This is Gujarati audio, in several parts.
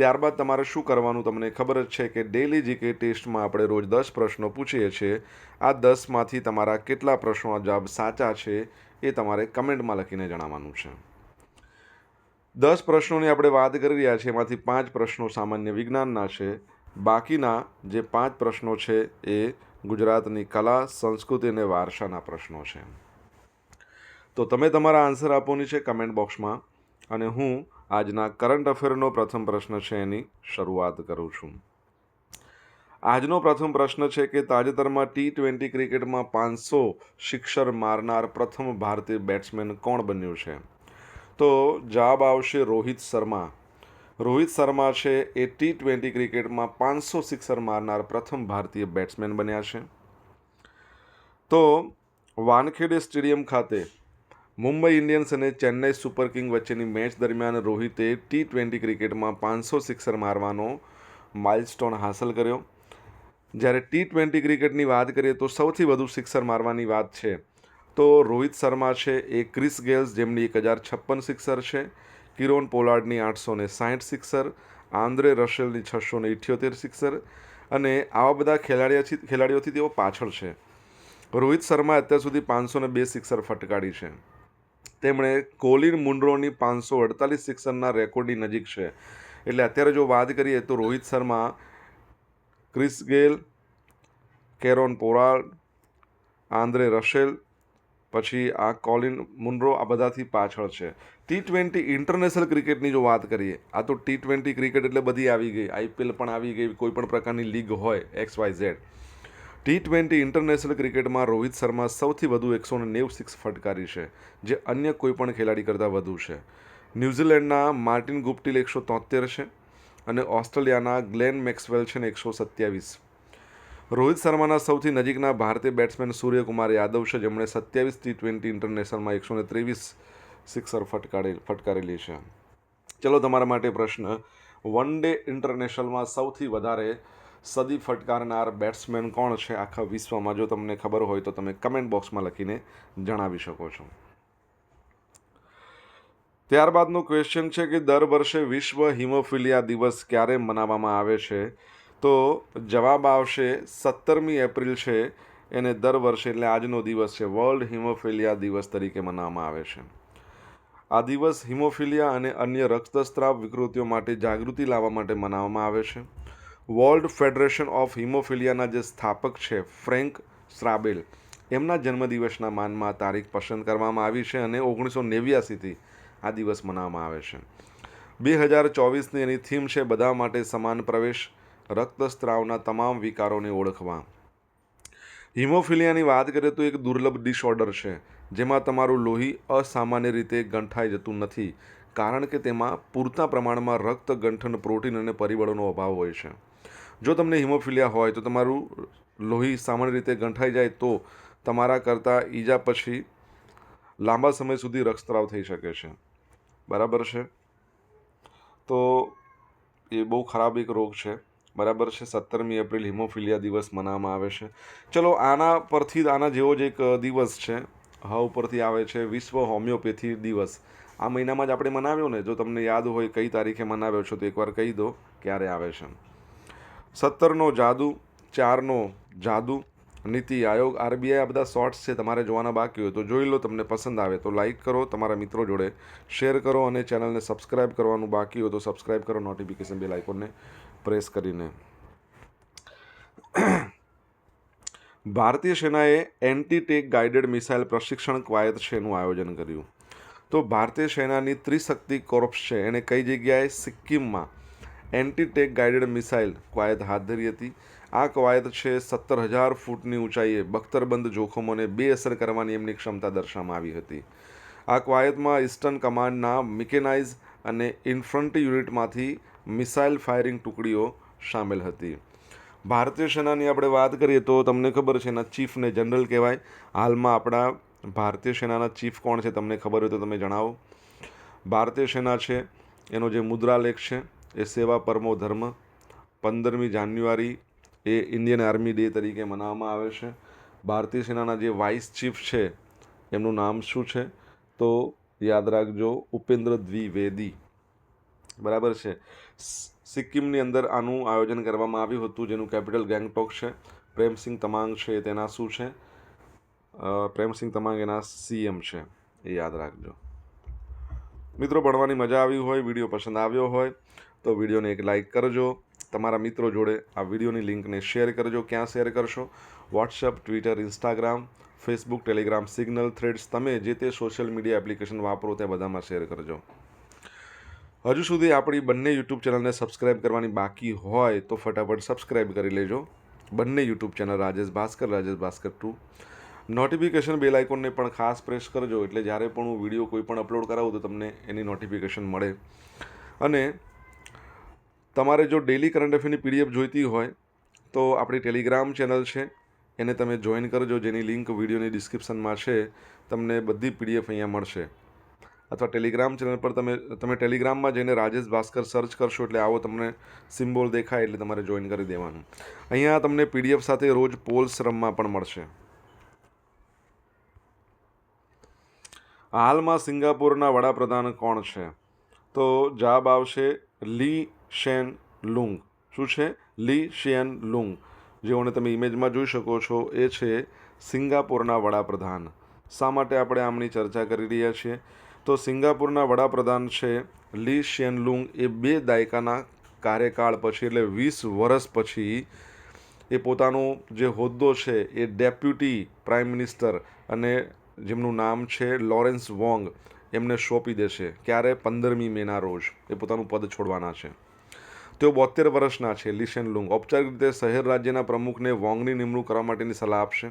ત્યારબાદ તમારે શું કરવાનું તમને ખબર જ છે કે ડેલી જીકે ટેસ્ટમાં આપણે રોજ દસ પ્રશ્નો પૂછીએ છીએ, આ દસમાંથી તમારા કેટલા પ્રશ્નો જવાબ સાચા છે એ તમારે કમેન્ટમાં લખીને જણાવવાનું છે. દસ પ્રશ્નોની આપણે વાત કરી રહ્યા છીએ, એમાંથી પાંચ પ્રશ્નો સામાન્ય વિજ્ઞાનના છે. બાકીના જે પાંચ પ્રશ્નો છે એ ગુજરાતની કલા, સંસ્કૃતિ અને વારસાના પ્રશ્નો છે. તો તમે તમારા આન્સર આપવાની છે કમેન્ટ બોક્સમાં અને હું આજના કરંટ અફેરનો પ્રથમ પ્રશ્ન છે એની શરૂઆત કરું છું. આજનો પ્રથમ પ્રશ્ન છે કે તાજેતરમાં ટી ટ્વેન્ટી ક્રિકેટમાં પાંચસો સિક્સર મારનાર પ્રથમ ભારતીય બેટ્સમેન કોણ બન્યું છે? તો જવાબ આવશે રોહિત શર્મા. રોહિત શર્મા છે એ ટી ટ્વેન્ટી ક્રિકેટમાં પાંચસો સિક્સર મારનાર પ્રથમ ભારતીય બેટ્સમેન બન્યા છે. તો વાનખેડે સ્ટેડિયમ ખાતે મુંબઈ ઇન્ડિયન્સ અને ચેન્નઈ સુપર કિંગ વચ્ચેની મેચ દરમિયાન રોહિતે ટી ટ્વેન્ટી ક્રિકેટમાં પાંચસો સિક્સર મારવાનો માઇલસ્ટોન હાંસલ કર્યો. જ્યારે ટી ટ્વેન્ટી ક્રિકેટની વાત કરીએ તો સૌથી વધુ સિક્સર મારવાની વાત છે. તો રોહિત શર્મા છે એ ક્રિસ ગેલ્સ જેમની એક હજાર છપ્પન સિક્સર છે. કિરોન પોલાર્ડની આઠસો ને સાઠ સિક્સર. આંદ્રે રશેલની છસો ને ઇઠ્યોતેર સિક્સર. અને આવા બધા ખેલાડીઓથી ખેલાડીઓથી તેઓ પાછળ છે. રોહિત શર્મા અત્યાર સુધી પાંચસો ને બે સિક્સર ફટકારી છે. તેમણે કોલિન મુન્ડ્રોની પાંચસો અડતાલીસ સિક્સરના રેકોર્ડની નજીક છે. એટલે અત્યારે જો વાત કરીએ તો Rohit Sharma, Chris Gayle, Kieron Pollard Andre Russell, પછી આ કોલિન મુન્ડ્રો આ બધાથી પાછળ છે. ટી ટ્વેન્ટી ઇન્ટરનેશનલ ક્રિકેટની જો વાત કરીએ, આ તો ટી ટ્વેન્ટી ક્રિકેટ એટલે બધી આવી ગઈ આઈપીએલ પણ આવી ગઈ, કોઈ પણ પ્રકારની લીગ હોય X Y Z. T twenty international ક્રિકેટમાં રોહિત શર્મા સૌથી વધુ એકસો નેવું સિક્સ ફટકારી છે, જે અન્ય કોઈપણ ખેલાડી કરતાં વધુ છે. ન્યૂઝીલેન્ડના માર્ટિન ગુપ્ટિલ એકસો તોતેર છે અને ઓસ્ટ્રેલિયાના ગ્લેન મેક્સવેલ છે ને એકસો સત્યાવીસ. રોહિત શર્માના સૌથી નજીકના ભારતીય બેટ્સમેન સૂર્યકુમાર યાદવ છે, જેમણે સત્યાવીસ ટી ટ્વેન્ટી ઇન્ટરનેશનલમાં એકસો ને ત્રેવીસ સિક્સર ફટકારે ફટકારેલી છે. ચલો તમારા માટે પ્રશ્ન, વન ડે ઇન્ટરનેશનલમાં સૌથી વધારે સદી ફટકારનાર બેટ્સમેન કોણ છે આખા વિશ્વમાં? જો તમને ખબર હોય તો તમે કમેન્ટ બોક્સમાં લખીને જણાવી શકો છો. ત્યારબાદનો ક્વેશ્ચન છે કે દર વર્ષે વિશ્વ હિમોફિલિયા દિવસ ક્યારે મનાવવામાં આવે છે? તો જવાબ આવશે સત્તરમી એપ્રિલ છે. એને દર વર્ષે એટલે આજનો દિવસ છે. વર્લ્ડ હિમોફિલિયા દિવસ તરીકે મનાવવામાં આવે છે. આ દિવસ હિમોફિલિયા અને અન્ય રક્તસ્ત્રાવ વિકૃતિઓ માટે જાગૃતિ લાવવા માટે મનાવવામાં આવે છે. વર્લ્ડ ફેડરેશન ઓફ હિમોફિલિયાના જે સ્થાપક છે, ફ્રેન્ક સ્રાબેલ એમના જન્મદિવસના માનમાં તારીખ પસંદ કરવામાં આવી છે અને ઓગણીસો નેવ્યાસીથી આ દિવસ મનાવવામાં આવે છે. બે હજાર ચોવીસની એની થીમ છે, બધા માટે સમાન પ્રવેશ, રક્તસ્ત્રાવના તમામ વિકારોને ઓળખવા. હિમોફિલિયાની વાત કરીએ તો એક દુર્લભ ડિસઓર્ડર છે, જેમાં તમારું લોહી અસામાન્ય રીતે ગંઠાઈ જતું નથી, કારણ કે તેમાં પૂરતા પ્રમાણમાં રક્ત ગંઠન પ્રોટીન અને પરિબળોનો અભાવ હોય છે. જો તમને હિમોફિલિયા હોય તો તમારું લોહી સામાન્ય રીતે ગંઠાઈ જાય તો તમારા કરતાં ઈજા પછી લાંબા સમય સુધી રક્તસ્રાવ થઈ શકે છે. બરાબર છે? તો એ બહુ ખરાબ એક રોગ છે. બરાબર છે? સત્તરમી એપ્રિલ હિમોફિલિયા દિવસ મનાવવામાં આવે છે. ચલો, આના પરથી આના જેવો જ એક દિવસ છે. હ ઉપરથી આવે છે વિશ્વ હોમિયોપેથી દિવસ. આ મહિનામાં જ આપણે મનાવ્યો ને? જો તમને યાદ હોય કઈ તારીખે મનાવ્યો છો તો એકવાર કહી દો ક્યારે આવે છે. સત્તરનો જાદુ, ચારનો જાદુ, નીતિ આયોગ, આરબીઆઈ, આ બધા શોર્ટ્સ છે, તમારે જોવાના બાકી હોય તો જોઈ લો, તમને પસંદ આવે તો લાઇક કરો, તમારા મિત્રો જોડે શેર કરો અને ચેનલને સબસ્ક્રાઇબ કરવાનું બાકી હોય તો સબસ્ક્રાઇબ કરો નોટિફિકેશન બેલ આઇકોનને પ્રેસ કરીને. ભારતીય સેનાએ એન્ટી ટેક ગાઇડેડ મિસાઇલ પ્રશિક્ષણ કવાયત શેનું આયોજન કર્યું? તો ભારતીય સેનાની ત્રિશક્તિ કોર્પ્સ છે એણે કઈ જગ્યાએ? સિક્કિમમાં. એન્ટી ટેક ગાઇડેડ મિસાઇલ કવાયત હાથ ધરી હતી. આ કવાયત છે સત્તર હજાર ફૂટની ઊંચાઈએ બખ્તરબંધ જોખમોને બેઅસર કરવાની એમની ક્ષમતા દર્શાવવામાં આવી હતી. આ કવાયતમાં ઇસ્ટર્ન કમાન્ડના મિકેનાઇઝ અને ઇન્ફ્રન્ટ યુનિટમાંથી મિસાઇલ ફાયરિંગ ટુકડીઓ સામેલ હતી. ભારતીય સેનાની આપણે વાત કરીએ તો તમને ખબર છે એના ચીફને જનરલ કહેવાય. હાલમાં આપણા ભારતીય સેનાના ચીફ કોણ છે તમને ખબર હોય તો તમે જણાવો. ભારતીય સેના છે, એનો જે મુદ્રાલેખ છે એ સેવા પરમો ધર્મ. પંદરમી જાન્યુઆરી એ ઇન્ડિયન આર્મી ડે તરીકે મનાવવામાં આવે છે. ભારતીય સેનાના જે વાઇસ ચીફ છે, એમનું નામ શું છે? તો યાદ રાખજો, ઉપેન્દ્ર દ્વિવેદી. બરાબર છે. સિક્કિમની અંદર આનું આયોજન કરવામાં આવ્યું હતું, જેનું કેપિટલ ગેંગટોક છે. પ્રેમસિંહ તમાંગ છે, તેના શું છે? પ્રેમસિંહ તમાંગ એના સીએમ છે, એ યાદ રાખજો. મિત્રો, ભણવાની મજા આવી હોય, વીડિયો પસંદ આવ્યો હોય તો વિડીયોને એક લાઇક કરજો. તમારા મિત્રો જોડે આ વિડીયોની લિંકને શેર કરજો. ક્યાં શેર કરશો? WhatsApp Twitter Instagram Facebook Telegram Signal Threads તમે જે તે સોશિયલ મીડિયા એપ્લિકેશન વાપરો તે બધામાં શેર કરજો. હજુ સુધી આપણી બંને યુટ્યુબ ચેનલને સબસ્ક્રાઇબ કરવાની બાકી હોય તો ફટાફટ સબસ્ક્રાઇબ કરી લેજો. બંને YouTube channel Rajesh Bhaskar Rajesh Bhaskar two. Notification bell આઇકોનને પણ ખાસ પ્રેસ કરજો. એટલે જ્યારે પણ હું વીડિયો કોઈ પણ અપલોડ કરાવું તો તમને એની નોટિફિકેશન મળે. અને તમારે જો ડેલી કરંટ અફેરની પીડીએફ જોઈતી હોય, તો આપણી ટેલિગ્રામ ચેનલ છે. એને તમે જોઈન કરજો, જેની લિંક વિડીયોની ડિસ્ક્રિપ્શનમાં છે. તમને બધી પીડીએફ અહીંયા મળશે. અથવા ટેલિગ્રામ ચેનલ પર તમે તમે ટેલિગ્રામમાં જઈને રાજેશ ભાસ્કર સર્ચ કરશો, એટલે આવો તમને સિમ્બોલ દેખાય, એટલે તમારે જોઈન કરી દેવાનું. અહીંયા તમને પીડીએફ સાથે રોજ પોલ્સ રમવા પણ મળશે. હાલમાં સિંગાપુરના વડાપ્રધાન કોણ છે? તો જવાબ આવશે લી શેન લુંગ શું છે? લી શિયન લુંગ જેઓને તમે ઇમેજમાં જોઈ શકો છો, એ છે સિંગાપુરના વડાપ્રધાન. શા માટે આપણે આમની ચર્ચા કરી રહ્યા છીએ? તો સિંગાપુરના વડાપ્રધાન છે લી શિયન લુંગ એ બે દાયકાના કાર્યકાળ પછી, એટલે વીસ વર્ષ પછી, એ પોતાનો જે હોદ્દો છે, એ ડેપ્યુટી પ્રાઇમ મિનિસ્ટર અને જેમનું નામ છે લોરેન્સ વોંગ, એમને સોંપી દેશે ક્યારે? પંદરમી મેના રોજ. એ પોતાનું પદ છોડવાના છે. તેઓ બોતેર વર્ષના છે. લીશેન લુંગ ઔપચારિક રીતે શહેર રાજ્યના પ્રમુખને વોંગની નિમણૂક કરવા માટેની સલાહ આપશે.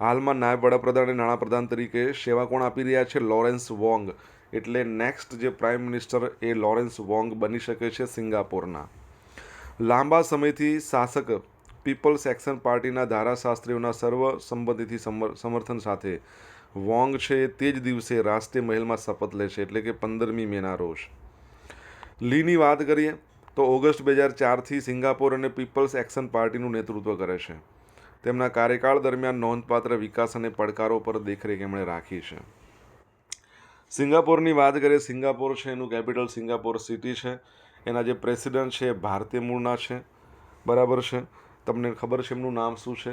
હાલમાં નાયબ વડાપ્રધાન અને નાણાપ્રધાન તરીકે સેવા કોણ આપી રહ્યા છે? Lawrence Wong. એટલે નેક્સ્ટ જે પ્રાઇમ મિનિસ્ટર એ લોરેન્સ વોંગ બની શકે છે સિંગાપોરના. લાંબા સમયથી શાસક પીપલ્સ એક્શન પાર્ટીના ધારાશાસ્ત્રીઓના સર્વ સંબંધિથી સમર- સમર્થન સાથે વોંગ છે તે જ દિવસે રાષ્ટ્રીય મહેલમાં શપથ લે છે. એટલે કે પંદરમી મેના રોજ. લીની વાત કરીએ તો ઓગસ્ટ બે હજાર ચારથી સિંગાપોર અને પીપલ્સ એક્શન પાર્ટીનું નેતૃત્વ કરે છે. તેમના કાર્યકાળ દરમિયાન નોંધપાત્ર વિકાસ અને પડકારો પર દેખરેખ એમણે રાખી છે. સિંગાપોરની વાત કરીએ, સિંગાપોર છે, એનું કેપિટલ સિંગાપોર સિટી છે. એના જે પ્રેસિડન્ટ છે એ ભારતીય મૂળના છે. બરાબર છે? તમને ખબર છે એમનું નામ શું છે?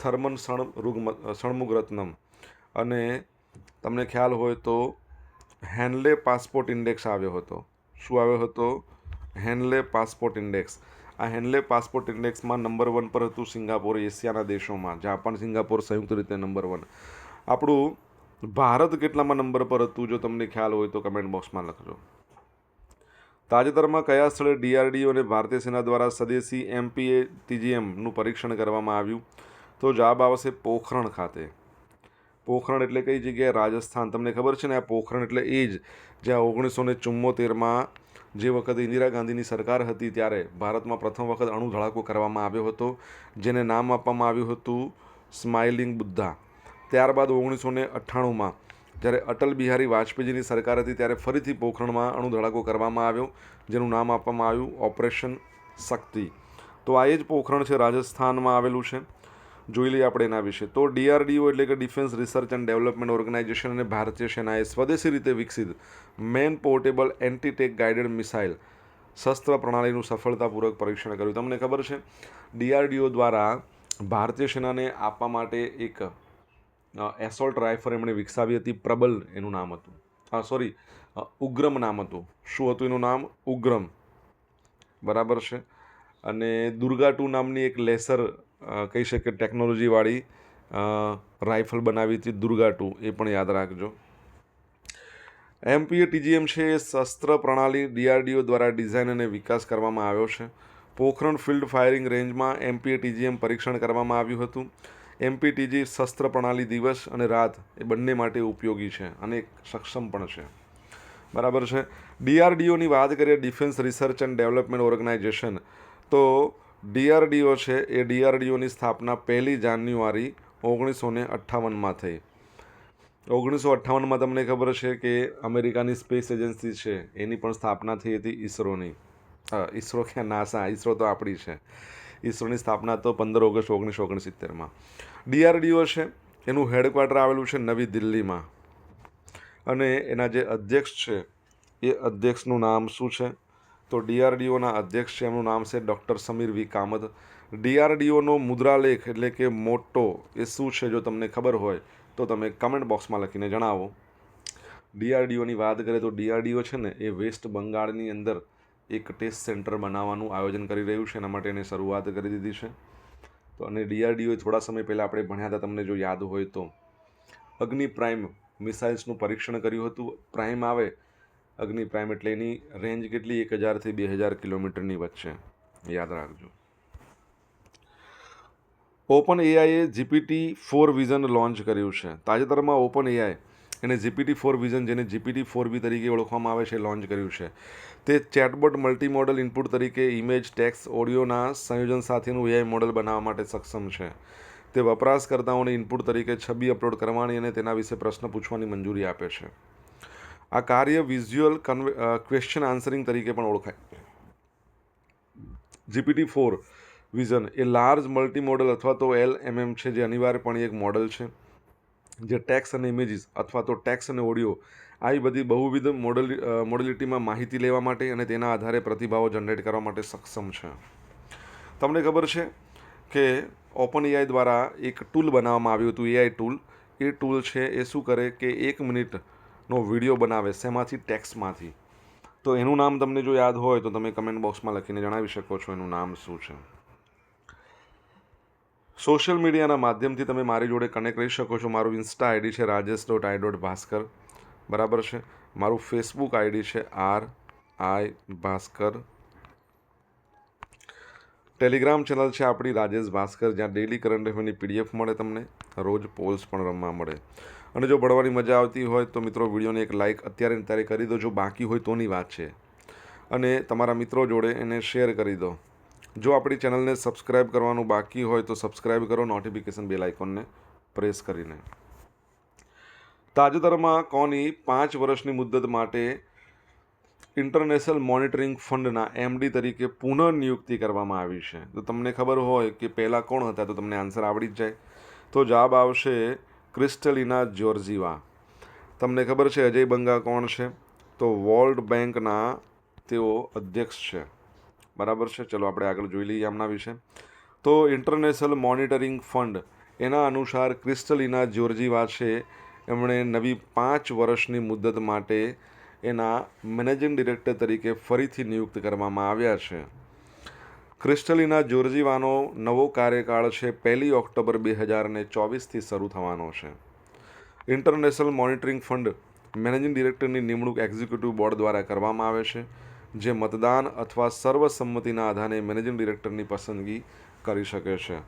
થર્મન સણ સણમુગરત્નમ. અને તમને ખ્યાલ હોય તો હેન્ડલે પાસપોર્ટ ઇન્ડેક્સ આવ્યો હતો. શું આવ્યો હતો? Henley passport index. આ હેનલે પાસપોર્ટ ઇન્ડેક્સમાં નંબર વન પર હતું સિંગાપોર, એશિયાના દેશોમાં. જાપાન, સિંગાપોર સંયુક્ત રીતે નંબર વન. આપણું ભારત કેટલામાં નંબર પર હતું, જો તમને ખ્યાલ હોય તો કમેન્ટ બોક્સમાં લખજો. તાજેતરમાં કયા સ્થળે ડીઆરડીઓ અને ભારતીય સેના દ્વારા સ્વદેશી એમપીએ ટીજીએમનું પરીક્ષણ કરવામાં આવ્યું? તો જવાબ આવશે પોખરણ ખાતે. પોખરણ એટલે કઈ જગ્યાએ? રાજસ્થાન. તમને ખબર છે ને, આ પોખરણ એટલે એ જ જ્યાં ઓગણીસો ને ચુમ્મોતેરમાં જે વખતે ઇન્દિરા ગાંધીની સરકાર હતી ત્યારે ભારતમાં પ્રથમ વખત અણુ ધડાકો કરવામાં આવ્યો હતો, જેને નામ આપવામાં આવ્યું હતું સ્માઇલિંગ બુદ્ધા. ત્યારબાદ ઓગણીસો ને અઠ્ઠાણુંમાં જ્યારે અટલ બિહારી વાજપેયીજીની સરકાર હતી ત્યારે ફરીથી પોખરણમાં અણુ ધડાકો કરવામાં આવ્યો, જેનું નામ આપવામાં આવ્યું ઓપરેશન શક્તિ. તો આ એ જ પોખરણ છે રાજસ્થાનમાં આવેલું છે. જોઈ લઈએ આપણે એના વિશે. તો ડીઆરડીઓ એટલે કે defence research and development organisation અને ભારતીય સેનાએ સ્વદેશી રીતે વિકસિત man portable antitank guided missile શસ્ત્ર પ્રણાલીનું સફળતાપૂર્વક પરીક્ષણ કર્યું. તમને ખબર છે, ડીઆરડીઓ દ્વારા ભારતીય સેનાને આપવા માટે એક એસોલ્ટ રાઇફલ એમણે વિકસાવી હતી. પ્રબલ એનું નામ હતું. હા સોરી ઉગ્રમ નામ હતું. શું હતું એનું નામ? ઉગ્રમ. બરાબર છે? અને દુર્ગા ટુ નામની એક લેસર કહી શકે ટેકનોલોજીવાળી રાઇફલ બનાવી હતી દુર્ગા ટુ, એ પણ યાદ રાખજો. એમપીએ ટીજીએમ છે એ શસ્ત્ર પ્રણાલી ડીઆરડીઓ દ્વારા ડિઝાઇન અને વિકાસ કરવામાં આવ્યો છે. પોખરણ ફિલ્ડ ફાયરિંગ રેન્જમાં એમપીએ ટીજીએમ પરીક્ષણ કરવામાં આવ્યું હતું. એમપીટીજી શસ્ત્ર પ્રણાલી દિવસ અને રાત એ બંને માટે ઉપયોગી છે અને સક્ષમ પણ છે. બરાબર છે? ડીઆરડીઓની વાત કરીએ defence research and development organisation તો ડીઆરડીઓ છે એ ડીઆરડીઓની સ્થાપના પહેલી જાન્યુઆરી ઓગણીસો ને અઠ્ઠાવનમાં થઈ. ઓગણીસો અઠ્ઠાવનમાં તમને ખબર છે કે અમેરિકાની સ્પેસ એજન્સી છે, એની પણ સ્થાપના થઈ હતી ઈસરોની ઈસરો ક્યાં નાસા ઈસરો તો આપણી છે. ઈસરોની સ્થાપના તો પંદર ઓગસ્ટ ઓગણીસો ઓગણસિત્તેરમાં ડીઆરડીઓ છે, એનું હેડક્વાર્ટર આવેલું છે નવી દિલ્હીમાં. અને એના જે અધ્યક્ષ છે, એ અધ્યક્ષનું નામ શું છે? તો ડીઆરડીઓના અધ્યક્ષ છે, એમનું નામ છે ડૉક્ટર સમીર વી. કામત. ડીઆરડીઓનો મુદ્રાલેખ એટલે કે મોટો એ શું છે, જો તમને ખબર હોય, તો તમે કમેન્ટ બોક્સમાં લખીને જણાવો. ડીઆરડીઓની વાત કરીએ તો ડીઆરડીઓ છે ને, એ વેસ્ટ બંગાળની અંદર એક ટેસ્ટ સેન્ટર બનાવવાનું આયોજન કરી રહ્યું છે, એના માટે એને શરૂઆત કરી દીધી છે. તો અને ડીઆરડીઓ થોડા સમય પહેલાં આપણે ભણ્યા હતા, તમને જો યાદ હોય તો. અગ્નિ પ્રાઇમ મિસાઇલ્સનું પરીક્ષણ કર્યું હતું. પ્રાઇમ આવે અગ્નિ પ્રાઇમ એટલે એની રેન્જ કેટલી? એક હજારથી બે હજાર કિલોમીટરની વચ્ચે. યાદ રાખજો. ઓપન એઆઈએ જીપીટી ફોર વિઝન લોન્ચ કર્યું છે. તાજેતરમાં ઓપન એઆઈ એને જીપીટી ફોર વિઝન જેને જીપીટી ફોર બી તરીકે ઓળખવામાં આવે છે, લોન્ચ કર્યું છે. તે ચેટબોટ મલ્ટી મોડલ ઇનપુટ તરીકે ઇમેજ ટેક્સ ઓડિયોના સંયોજન સાથેનું એઆઈ મોડલ બનાવવા માટે સક્ષમ છે. તે વપરાશકર્તાઓને ઇનપુટ તરીકે છબી અપલોડ કરવાની અને તેના વિશે પ્રશ્ન પૂછવાની મંજૂરી આપે છે. આ કાર્ય વિઝ્યુઅલ કન્વે ક્વેશ્ચન આન્સરિંગ તરીકે પણ ઓળખાય. જીપીટી ફોર વિઝન એ લાર્જ મલ્ટી મોડલ અથવા તો એલ એમએમ છે, જે અનિવાર્યપણે એક મોડલ છે, જે ટેક્સ અને ઇમેજીસ અથવા તો ટેક્સ અને ઓડિયો આવી બધી બહુવિધ મોડલ મોડલિટીમાં માહિતી લેવા માટે અને તેના આધારે પ્રતિભાવો જનરેટ કરવા માટે સક્ષમ છે. તમને ખબર છે કે ઓપન એઆઈ દ્વારા એક ટૂલ બનાવવામાં આવ્યું હતું એઆઈ ટૂલ એ ટૂલ છે એ શું કરે કે એક મિનિટનો વીડિયો બનાવે, શેમાંથી? ટેક્સમાંથી તો એનું નામ તમને જો યાદ હોય, તો તમે કમેન્ટ બોક્સમાં લખીને જણાવી શકો છો એનું નામ શું છે. સોશિયલ મીડિયાના માધ્યમથી તમે મારી જોડે કનેક્ટ રહી શકો છો. મારું ઇન્સ્ટા આઈડી છે Rajesh dot I dot Bhaskar બરાબર છે? મારું ફેસબુક આઈડી છે R I Bhaskar. Telegram channel છે આપણી રાજેશ ભાસ્કર, જ્યાં ડેલી કરંટ અફેરની પીડીએફ મળે તમને. રોજ પોલ્સ પણ રમવા મળે. અને જો ભણવાની મજા આવતી હોય તો મિત્રો વિડીયોને એક લાઇક અત્યારે ત્યારે કરી દો. જો બાકી હોય તોની વાત છે. અને તમારા મિત્રો જોડે એને શેર કરી દો. જો આપણી ચેનલને સબસ્ક્રાઇબ કરવાનું બાકી હોય તો સબસ્ક્રાઇબ કરો નોટિફિકેશન બેલ આઇકોનને પ્રેસ કરીને. તાજેતરમાં કોની પાંચ વર્ષની મુદ્દત માટે ઇન્ટરનેશનલ મોનિટરિંગ ફંડના એમડી તરીકે પુનઃ નિયુક્તિ કરવામાં આવી છે. તો તમને ખબર હોય કે પહેલાં કોણ હતા તો તમને આન્સર આવડી જ જાય. તો જવાબ આવશે ક્રિસ્ટલિના જ્યોર્જીવા. તમને ખબર છે અજય બંગા કોણ છે? તો વર્લ્ડ બેંકના તેઓ અધ્યક્ષ છે. બરાબર છે? ચલો આપણે આગળ જોઈ લઈએ આમના વિશે. તો ઇન્ટરનેશનલ મોનિટરિંગ ફંડ, એના અનુસાર ક્રિસ્ટલિના જ્યોર્જીવા છે. એમણે નવી પાંચ વર્ષની મુદત માટે એના મેનેજિંગ ડિરેક્ટર તરીકે ફરીથી નિયુક્ત કરવામાં આવ્યા છે. ક્રિસ્ટલિના જોર્જીવાનો નવો કાર્યકાળ છે, પહેલી ઓક્ટોબર બે હજારને ચોવીસથી શરૂ થવાનો છે. ઇન્ટરનેશનલ મોનિટરિંગ ફંડ મેનેજિંગ ડિરેક્ટરની નિમણૂક એક્ઝિક્યુટિવ બોર્ડ દ્વારા કરવામાં આવે છે, જે મતદાન અથવા સર્વસંમતિના આધારે મેનેજિંગ ડિરેક્ટરની પસંદગી કરી શકે છે.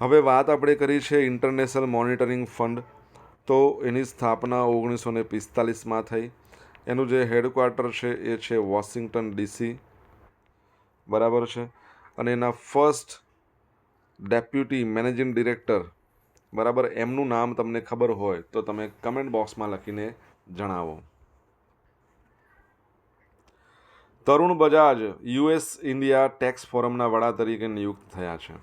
હવે વાત આપણે કરી છે ઇન્ટરનેશનલ મોનિટરિંગ ફંડ. તો એની સ્થાપના ઓગણીસો ને પિસ્તાલીસમાં થઈ. એનું જે હેડક્વાર્ટર છે, એ છે વોશિંગ્ટન ડીસી. બરાબર છે? અને એના ફર્સ્ટ ડેપ્યુટી મેનેજિંગ ડિરેક્ટર બરાબર, એમનું નામ તમને ખબર હોય તો તમે કમેન્ટ બોક્સમાં લખીને જણાવો. Tarun Bajaj US India tax ફોરમના વડા તરીકે નિયુક્ત થયા છે.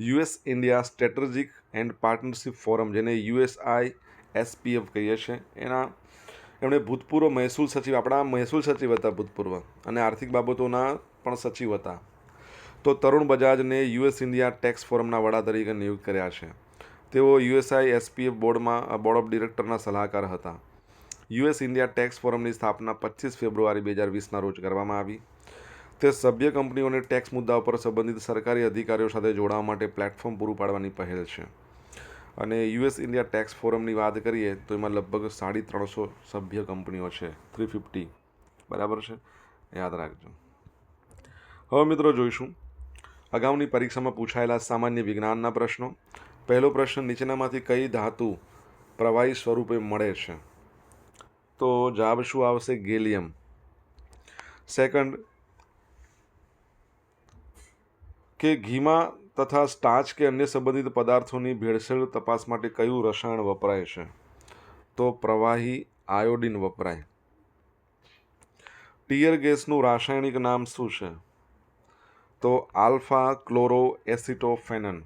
US India strategic and partnership forum જેને યુએસઆઈ એસપીએફ કહીએ છીએ એના, એમણે ભૂતપૂર્વ મહેસૂલ સચિવ, આપણા મહેસૂલ સચિવ હતા ભૂતપૂર્વ, અને આર્થિક બાબતોના પણ સચિવ હતા. તો તરુણ બજાજને યુએસ ઇન્ડિયા ટેક્સ ફોરમના વડા તરીકે નિયુક્ત કર્યા છે. તેઓ યુએસઆઈ એસપીએફ બોર્ડમાં બોર્ડ ઓફ ડિરેક્ટરના સલાહકાર હતા. યુએસ ઇન્ડિયા ટેક્સ ફોરમની સ્થાપના પચીસ ફેબ્રુઆરી બે હજાર વીસના રોજ કરવામાં આવી. તે સભ્ય કંપનીઓને ટેક્સ મુદ્દાઓ પર સંબંધિત સરકારી અધિકારીઓ સાથે જોડાવા માટે પ્લેટફોર્મ પૂરું પાડવાની પહેલ છે. અને યુએસ ઇન્ડિયા ટેક્સ ફોરમની વાત કરીએ, તો એમાં લગભગ સાડી ત્રણસો સભ્ય કંપનીઓ છે. Three fifty. બરાબર છે? યાદ રાખજો. હવે મિત્રો જોઈશું. અગાઉની પરીક્ષામાં પૂછાયેલા સામાન્ય વિજ્ઞાનના પ્રશ્નો. પહેલો પ્રશ્ન, નીચેનામાંથી કઈ ધાતુ પ્રવાહી સ્વરૂપે મળે છે? તો જવાબ શું આવશે? ગેલિયમ. સેકન્ડ કે ઘીમાં તથા સ્ટાચ કે અન્ય સંબંધિત પદાર્થોની ભેળસેળ તપાસ માટે કયું રસાયણ વપરાય છે? તો પ્રવાહી આયોડિન વપરાય. ટીયર ગેસનું રાસાયણિક નામ શું છે? તો alpha chloro acetophenone.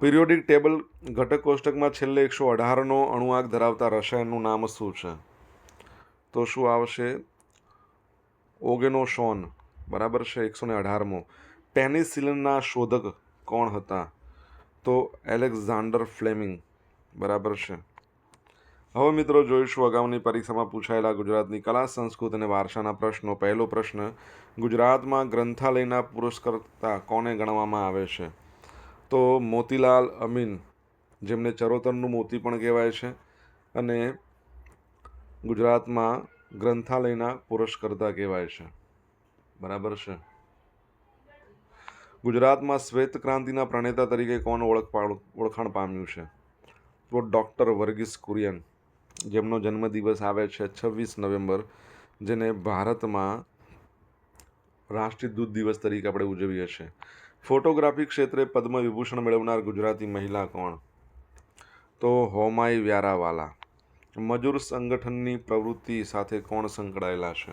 Periodic table ઘટક કોષ્ટકમાં છેલ્લે એકસો અઢારનો અણુઆંક ધરાવતા રસાયણનું નામ શું છે? તો શું આવશે? ઓગેનોશોન. બરાબર છે, એકસો ને અઢારમો. પેનિસિલિનના શોધક કોણ હતા? તો એલેક્ઝાન્ડર ફ્લેમિંગ. બરાબર છે. હવે મિત્રો જોઈશું અગાઉની પરીક્ષામાં પૂછાયેલા ગુજરાતની કલા, સંસ્કૃતિ અને વારસાના પ્રશ્નો. પહેલો પ્રશ્ન, ગુજરાતમાં ગ્રંથાલયના પુરસ્કર્તા કોને ગણવામાં આવે છે? તો મોતીલાલ અમીન, જેમને ચરોતરનું મોતી પણ કહેવાય છે, અને ગુજરાતમાં ગ્રંથાલયના પુરસ્કર્તા કહેવાય છે. બરાબર છે? ગુજરાતમાં શ્વેત ક્રાંતિના પ્રણેતા તરીકે કોણ ઓળખ ઓળખાણ પામ્યું છે? તો ડૉક્ટર વર્ગીસ કુરિયન. જેમનો જન્મદિવસ આવે છે છવ્વીસ નવેમ્બર, જેને ભારતમાં રાષ્ટ્રીય દૂધ દિવસ તરીકે આપણે ઉજવીએ છીએ. ફોટોગ્રાફી ક્ષેત્રે પદ્મ વિભૂષણ મેળવનાર ગુજરાતી મહિલા કોણ? તો હોમાઈ વ્યારાવાલા. મજૂર સંગઠનની પ્રવૃત્તિ સાથે કોણ સંકળાયેલા છે?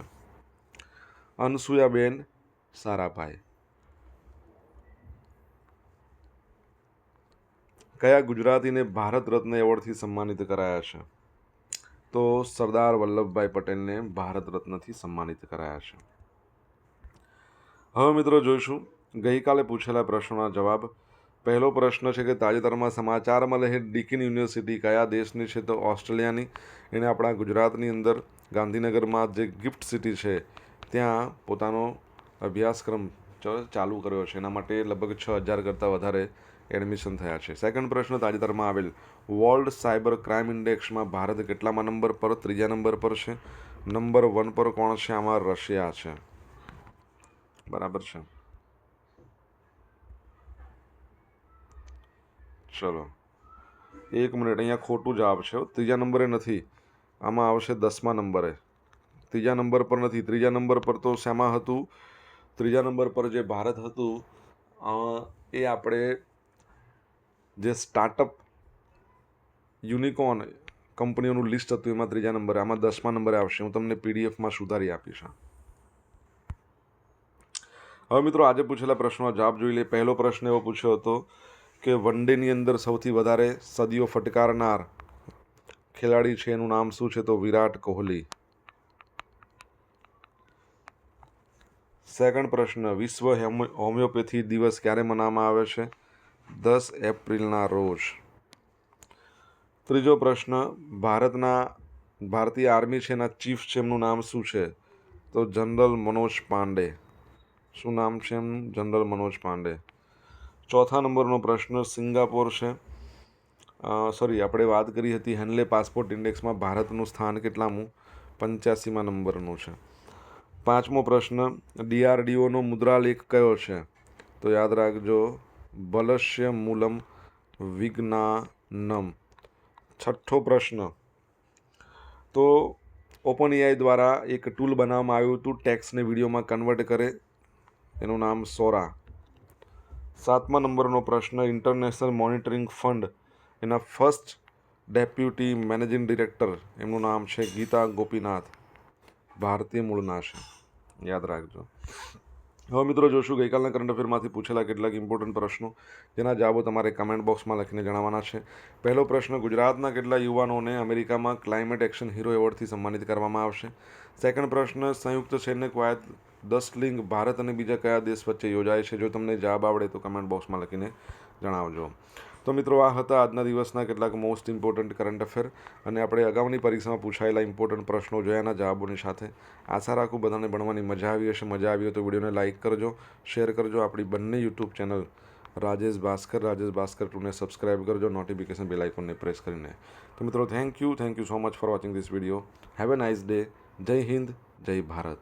અનસુયાબેન સારાભાઈ. કયા ગુજરાતીને ભારત રત્ન એવોર્ડથી સન્માનિત કરાયા છે? તો સરદાર વલ્લભભાઈ પટેલને ભારત રત્નથી સન્માનિત કરાયા છે. હવે મિત્રો જોઈશું, ગઈકાલે પૂછેલા પ્રશ્નોના જવાબ. પહેલો પ્રશ્ન છે કે તાજેતરમાં સમાચારમાં મળે ડીકિન યુનિવર્સિટી કયા દેશની છે તો ઓસ્ટ્રેલિયાની. એને આપણા ગુજરાતની અંદર, ગાંધીનગરમાં જે ગિફ્ટ સિટી છે, ત્યાં પોતાનો અભ્યાસક્રમ ચાલુ કર્યો છે. એના માટે લગભગ છ હજાર કરતાં વધારે એડમિશન થયા છે. સેકન્ડ પ્રશ્ન તાજેતરમાં આવેલ વર્લ્ડ સાયબર ક્રાઇમ ઇન્ડેક્સમાં ભારત કેટલામાં નંબર પર, ત્રીજા નંબર પર છે? નંબર વન પર કોણ છે? આમાં રશિયા છે. બરાબર છે? ચલો. એક મિનિટ, અહીંયા ખોટું જવાબ છે ત્રીજા નંબરે નથી. આમાં આવશે દસમા નંબરે ત્રીજા નંબર પર નથી. ત્રીજા નંબર પર તો શેમાં હતું? ત્રીજા નંબર પર જે ભારત હતું એ આપણે જે સ્ટાર્ટઅપ યુનિકોર્ન કંપનીઓનું લિસ્ટ હતું, એમાં ત્રીજા નંબરે, આમાં દસમા નંબરે આવશે. હું તમને પીડીએફમાં સુધારી આપીશ હવે મિત્રો, આજે પૂછેલા પ્રશ્નો, જવાબ જોઈ લે. પહેલો પ્રશ્ન એવો પૂછ્યો હતો કે વન ડેની અંદર સૌથી વધારે સદીઓ ફટકારનાર ખેલાડી છે, એનું નામ શું છે? તો વિરાટ કોહલી. સેકન્ડ પ્રશ્ન, વિશ્વ હોમિયોપેથી દિવસ ક્યારે મનાવવામાં આવે છે? દસ એપ્રિલના રોજ. ત્રીજો પ્રશ્ન, ભારતના, ભારતીય આર્મી છે એના ચીફ છે, એમનું નામ શું છે? તો જનરલ મનોજ પાંડે. શું નામ છે એમનું? જનરલ મનોજ પાંડે. ચોથા નંબરનો પ્રશ્ન, સિંગાપોર છે. સોરી આપણે વાત કરી હતી હેન્લે પાસપોર્ટ ઇન્ડેક્સમાં ભારતનું સ્થાન કેટલામું? પંચ્યાસીમાં નંબરનું છે. પાંચમો પ્રશ્ન, ડીઆરડીઓનો મુદ્રાલેખ કયો છે? તો યાદ રાખજો બલશ્ય મૂલમ વિજ્ઞાનમ છઠ્ઠો પ્રશ્ન તો ઓપન એઆઈ દ્વારા એક ટૂલ બનાવવામાં આવ્યું હતું, ટેક્સને વિડીયોમાં કન્વર્ટ કરે। એનું નામ સોરા। સાતમા નંબરનો પ્રશ્ન, ઇન્ટરનેશનલ મોનિટરિંગ ફંડ, એના ફર્સ્ટ ડેપ્યુટી મેનેજિંગ ડિરેક્ટર, એમનું નામ છે ગીતા ગોપીનાથ। ભારતીય મૂળના છે, યાદ રાખજો। હવે મિત્રો જોશું, ગઈકાલના કરંટ અફેરમાંથી પૂછેલા કેટલાક ઇમ્પોર્ટન્ટ પ્રશ્નો. જેના જવાબો તમારે કમેન્ટ બોક્સમાં લખીને જણાવવાના છે. પહેલો પ્રશ્ન, ગુજરાતના કેટલા યુવાનોને અમેરિકામાં ક્લાઇમેટ એક્શન હીરો એવોર્ડથી સન્માનિત કરવામાં આવશે? સેકન્ડ પ્રશ્ન, સંયુક્ત સૈન્ય કવાયત દસ લિંગ ભારત અને બીજા કયા દેશ વચ્ચે યોજાય છે? જો તમને જવાબ આવડે તો કમેન્ટ બોક્સમાં લખીને જણાવજો. તો મિત્રો, આ હતા આજના દિવસના કેટલાક મોસ્ટ ઇમ્પોર્ટન્ટ કરંટ અફેર અને આપણે અગાઉની પરીક્ષામાં પૂછાયેલા ઇમ્પોર્ટન્ટ પ્રશ્નો જોયાના જવાબોની સાથે આશા રાખું બધાને ભણવાની મજા આવી હશે. મજા આવી હોય તો વિડીયોને લાઇક કરજો શેર કરજો. આપણી બંને યુટ્યુબ ચેનલ રાજેશ ભાસ્કર રાજેશ ભાસ્કર ટુને સબસ્ક્રાઇબ કરજો. નોટિફિકેશન બેલ આઇકોનને પ્રેસ કરીને. તો મિત્રો thank you thank you so much for watching this video have a nice day જય હિન્દ, જય ભારત.